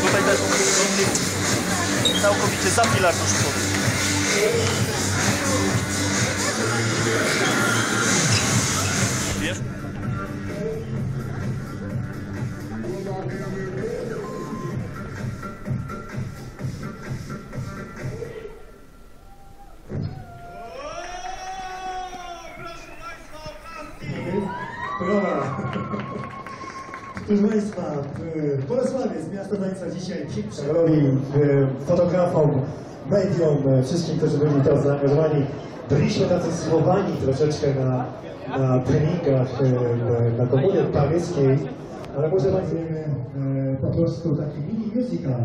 Tutaj też całkowicie zapila kosztuje. Wiesz? Brawa! Proszę Państwa, w Bolesławie z miasta tańca dzisiaj pięknie robi e, fotografom, mediom, e, wszystkim, którzy byli to zaangażowani. Byliśmy tacy słowani troszeczkę na, na treningach e, na komunie paryskiej, ale może Państwo e, po prostu taki mini musical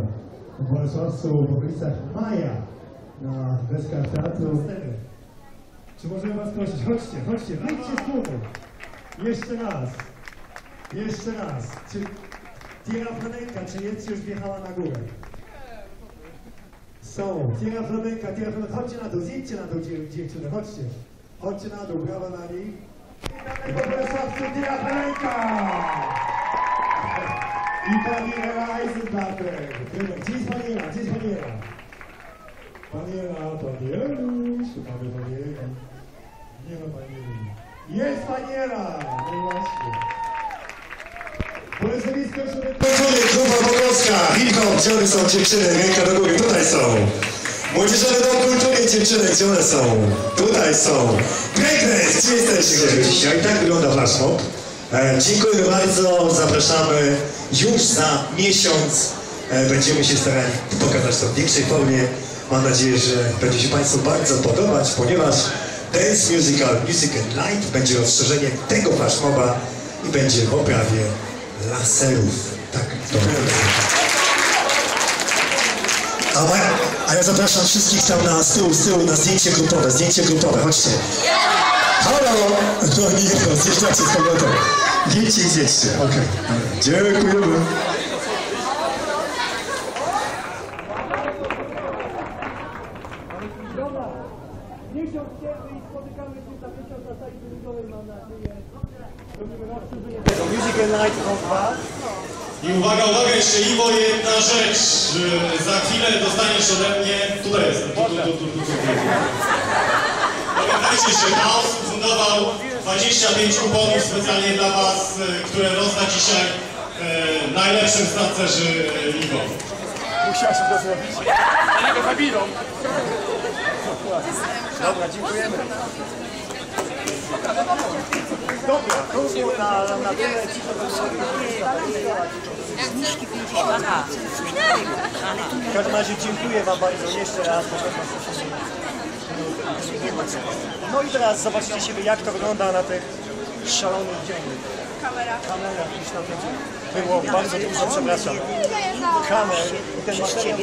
w Bolesławcu w okolicach Maja na deskach teatru. Czy możemy Was prosić? Chodźcie, chodźcie, wyjdźcie z tłumu. Jeszcze raz. Jeszcze raz. Czy Tira Flamenca, czy jest już wjechała na górę? Są. Tira Flamenca, Tira Flamenca. Chodźcie na dół, zjedźcie na dół dziew- dziewczyny, chodźcie. Chodźcie na dół, brawa na nich. Po Bolesławcu Tira Flamenca! I pani Ela Eisenbacher. Gdzie jest pani Ela? Gdzie jest pani Ela? Pani Ela, pani Elu. Szukamy pani Eli. Nie ma pani Eli. Jest pani Ela! No właśnie. Bolesławisko Kończony Grupa Pomorska, Wilkom, gdzie one są dziewczyny? Ręka do góry, tutaj są. Młodzieżowy Dom Kultury, dziewczyny, gdzie one są? Tutaj są. Breakdance, gdzie jesteście dzisiaj? Tak wygląda flash mob. E, dziękuję bardzo, zapraszamy już za miesiąc. E, będziemy się starali pokazać to w większej formie. Mam nadzieję, że będzie się Państwu bardzo podobać, ponieważ Dance Musical Music and Light będzie rozszerzenie tego flash moba i będzie w oprawie laserów. Tak, to a, ma, a ja zapraszam wszystkich tam na z tyłu, z tyłu na zdjęcie grupowe, zdjęcie grupowe, chodźcie. Halo! No nie, no, zjeżdżacie z powrotem. Jedźcie i zjedźcie, okej. Dziękujemy. Miesiąc kiedy i spotykamy się za miesiąc na sali treningowej, mam nadzieję. Robimy rozszerzenie. Music and Night Rok 2. I uwaga, uwaga, jeszcze Iwo, jedna rzecz. Za chwilę dostaniesz ode mnie, tutaj jestem, tu, tu, tu, tu, tu, tu. Pamiętajcie, że Chaos fundował 25 kuponów specjalnie dla Was, yy, które rozda dzisiaj yy, najlepszym stancerzy yy, Iwo. Musiałeś to zrobić. Tego Fabirą. Dobra, dziękujemy. Dobra, to było na, na tyle. W każdym razie dziękuję Wam bardzo jeszcze raz. No i teraz zobaczycie sobie jak to wygląda na tych szalonych dziennych. Kamera. Kamera, tam będzie było bardzo dużo, przepraszam. Kamer i ten materiał